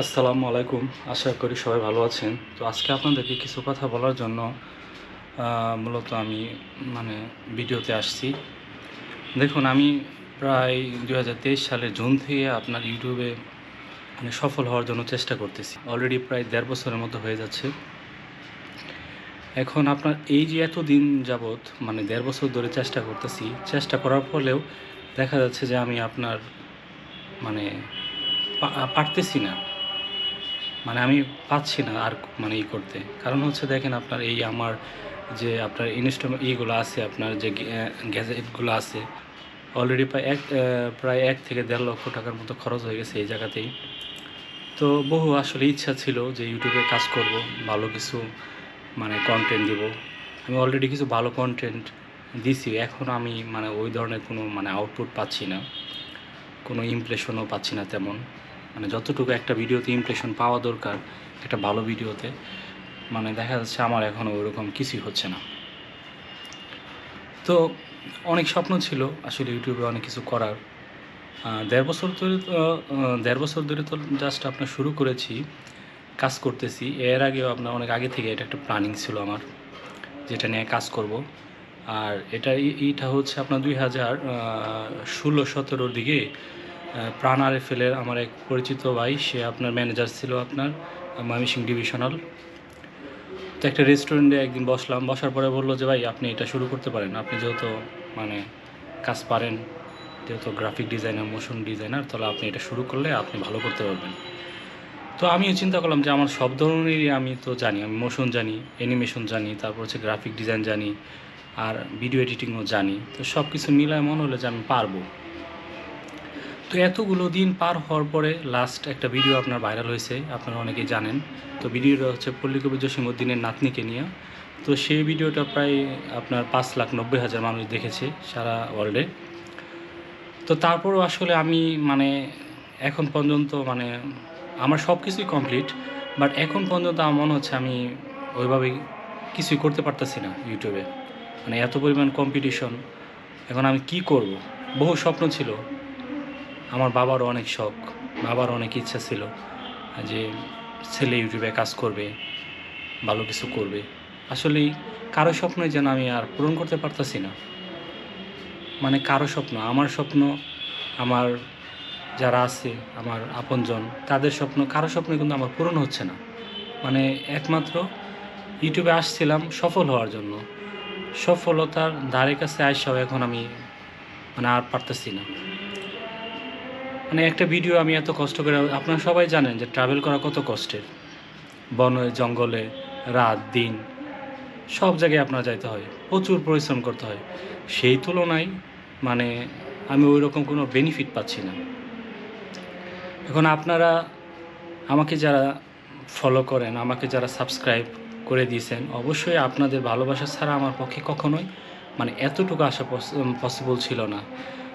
আসসালামু আলাইকুম। আশা করি সবাই ভালো আছেন। তো আজকে আপনাদেরকে কিছু কথা বলার জন্য মূলত আমি মানে ভিডিওতে আসছি। দেখুন, আমি প্রায় দু সালের জুন থেকে আপনার ইউটিউবে মানে সফল হওয়ার জন্য চেষ্টা করতেছি। অলরেডি প্রায় দেড় বছরের মতো হয়ে যাচ্ছে। এখন আপনার এই যে এতদিন যাবৎ মানে দেড় বছর ধরে চেষ্টা করতেছি, চেষ্টা করার ফলেও দেখা যাচ্ছে যে আমি আপনার মানে পারতেছি না। মানে আমি পাচ্ছি না আর মানে ই করতে। কারণ হচ্ছে দেখেন আপনার এই আমার যে আপনার ইনস্ট্রুমেন্ট ইগুলো আছে, আপনার যে গ্যাজেটগুলো আছে অলরেডি প্রায় এক প্রায় এক থেকে দেড় লক্ষ টাকার মতো খরচ হয়ে গেছে এই জায়গাতেই। তো বহু আসলে ইচ্ছা ছিল যে ইউটিউবে কাজ করব, ভালো কিছু মানে কন্টেন্ট দিব। আমি অলরেডি কিছু ভালো কন্টেন্ট দিছি, এখন আমি মানে ওই ধরনের কোনো মানে আউটপুট পাচ্ছি না। কোনো ইমপ্রেশনও পাচ্ছি না তেমন। মানে যতটুকু একটা ভিডিওতে ইমপ্রেশন পাওয়া দরকার, একটা ভালো ভিডিওতে মানে দেখা যাচ্ছে আমার এখনও ওইরকম কিছুই হচ্ছে না। তো অনেক স্বপ্ন ছিল আসলে ইউটিউবে অনেক কিছু করার। দেড় বছর ধরে তো দেড় বছর ধরে তো জাস্ট আপনার শুরু করেছি, কাজ করতেছি। এর আগেও আপনার অনেক আগে থেকে এটা একটা প্ল্যানিং ছিল আমার, যেটা নিয়ে কাজ করব। আর এটা এইটা হচ্ছে আপনার দুই হাজার ষোলো, সতেরোর দিকে প্রাণ আরএফএলের আমার এক পরিচিত ভাই, সে আপনার ম্যানেজার ছিল আপনার ময়মনসিং ডিভিশনাল তো একটা রেস্টুরেন্টে একদিন বসলাম, বসার পরে বলল যে, ভাই, আপনি এটা শুরু করতে পারেন। আপনি যেহেতু মানে কাজ পারেন, যেহেতু গ্রাফিক ডিজাইনার মোশন ডিজাইনার তাহলে আপনি এটা শুরু করলে আপনি ভালো করতে পারবেন। তো আমিও চিন্তা করলাম যে, আমার সব ধরনেরই আমি তো জানি, আমি মোশন জানি অ্যানিমেশন জানি, তারপর হচ্ছে গ্রাফিক ডিজাইন জানি, আর ভিডিও এডিটিংও জানি। তো সব কিছু মিলায় মনে হলো যে, আমি পারব। তো এতগুলো দিন পার হওয়ার পরে লাস্ট একটা ভিডিও আপনার ভাইরাল হয়েছে, আপনারা অনেকেই জানেন। তো ভিডিওটা হচ্ছে পল্লিকবি জসিমুদ্দিনের নাতনিকে নিয়ে। তো সেই ভিডিওটা প্রায় আপনার পাঁচ লাখ নব্বই হাজার মানুষ দেখেছে সারা ওয়ার্ল্ডে তো তারপরও আসলে আমি মানে এখন পর্যন্ত মানে আমার সব কিছুই কমপ্লিট বাট এখন পর্যন্ত আমার মনে হচ্ছে আমি ওইভাবে কিছুই করতে পারতেছি না ইউটিউবে মানে এত পরিমাণ কম্পিটিশন এখন আমি কি করব? বহু স্বপ্ন ছিল আমার বাবারও অনেক শখ বাবার অনেক ইচ্ছা ছিল যে ছেলে ইউটিউবে কাজ করবে, ভালো কিছু করবে। আসলে কারও স্বপ্নই যেন আমি আর পূরণ করতে পারতাছি না। মানে কারও স্বপ্ন, আমার স্বপ্ন, আমার যারা আছে, আমার আপনজন, তাদের স্বপ্ন, কারও স্বপ্ন কিন্তু আমার পূরণ হচ্ছে না। মানে একমাত্র ইউটিউবে আসছিলাম সফল হওয়ার জন্য। সফলতার ধারে কাছে আসাও এখন আমি মানে আর পারতেছি না। মানে একটা ভিডিও আমি এত কষ্ট করে, আপনারা সবাই জানেন যে ট্রাভেল করা কত কষ্টের। বনে জঙ্গলে, রাত, দিন, সব জায়গায় আপনার যাইতে হয়, প্রচুর পরিশ্রম করতে হয়। সেই তুলনায় মানে আমি ওই রকম কোনো বেনিফিট পাচ্ছি না। এখন আপনারা আমাকে যারা ফলো করেন, আমাকে যারা সাবস্ক্রাইব করে দিয়েছেন, অবশ্যই আপনাদের ভালোবাসা ছাড়া আমার পক্ষে কখনোই মানে এতটুকু আসা পসিবল ছিল না।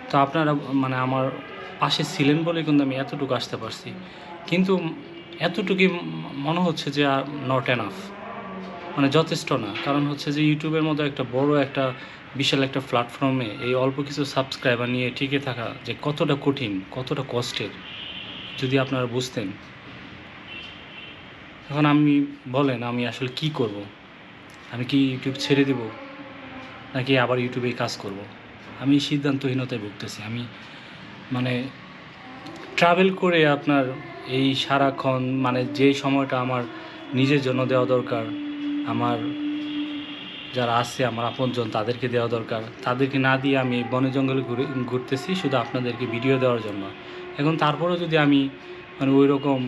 তো আপনারা মানে আমার পাশে ছিলেন বলে কিন্তু আমি এতটুকু আসতে পারছি। কিন্তু এতটুকুই মনে হচ্ছে যে আর নট এনাফ মানে যথেষ্ট না। কারণ হচ্ছে যে ইউটিউবের মতো একটা বড় একটা, বিশাল একটা প্ল্যাটফর্মে এই অল্প কিছু সাবস্ক্রাইবার নিয়ে টিকে থাকা যে কতটা কঠিন, কতটা কষ্টের, যদি আপনারা বুঝতেন। এখন আমি বলেন, আমি আসলে কি করব? আমি কি ইউটিউব ছেড়ে দেব? নাকি আবার ইউটিউবেই কাজ করব? আমি সিদ্ধান্তহীনতায় ভুগতেছি। আমি মানে ট্রাভেল করে আপনার এই সারাক্ষণ মানে যে সময়টা আমার নিজের জন্য দেওয়া দরকার, আমার যারা আছে, আমার আপনজন, তাদেরকে দেওয়া দরকার। তাদেরকে না দিয়ে আমি বনে জঙ্গলে ঘুরে, ঘুরতেছি শুধু আপনাদেরকে ভিডিও দেওয়ার জন্য। এখন তারপরেও যদি আমি মানে ওই রকম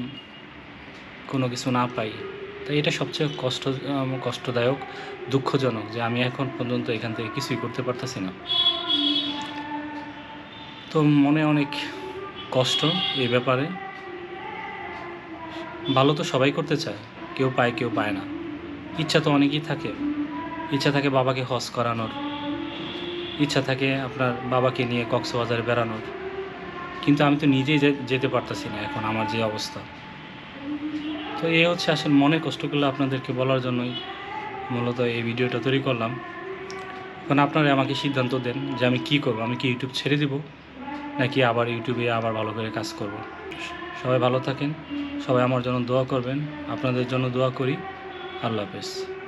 কোনো কিছু না পাই, তো এটা সবচেয়ে কষ্ট কষ্টদায়ক, দুঃখজনক যে আমি এখন পর্যন্ত এখান থেকে কিছুই করতে পারতেছি না। তো মনে অনেক কষ্ট এই ব্যাপারে। ভালো তো সবাই করতে চায়, কেউ পায় কেউ পায় না। ইচ্ছা তো অনেকই থাকে। ইচ্ছা থাকে বাবাকে হজ করানোর। ইচ্ছা থাকে আপনার বাবাকে নিয়ে কক্সবাজারে বেড়ানোর। কিন্তু আমি তো নিজেই যেতে পারতাছি না এখন আমার যে অবস্থা। তো এই হচ্ছে আসলে মনে কষ্টগুলো আপনাদেরকে বলার জন্যই মূলত এই ভিডিওটা তৈরি করলাম। এখন আপনারা আমাকে সিদ্ধান্ত দেন যে আমি কি করব, আমি কি ইউটিউব ছেড়ে দিব। নাকি আবার ইউটিউবে আবার ভালো করে কাজ করব? সবাই ভালো থাকেন, সবাই আমার জন্য দোয়া করবেন, আপনাদের জন্য দোয়া করি। আল্লাহ হাফেজ।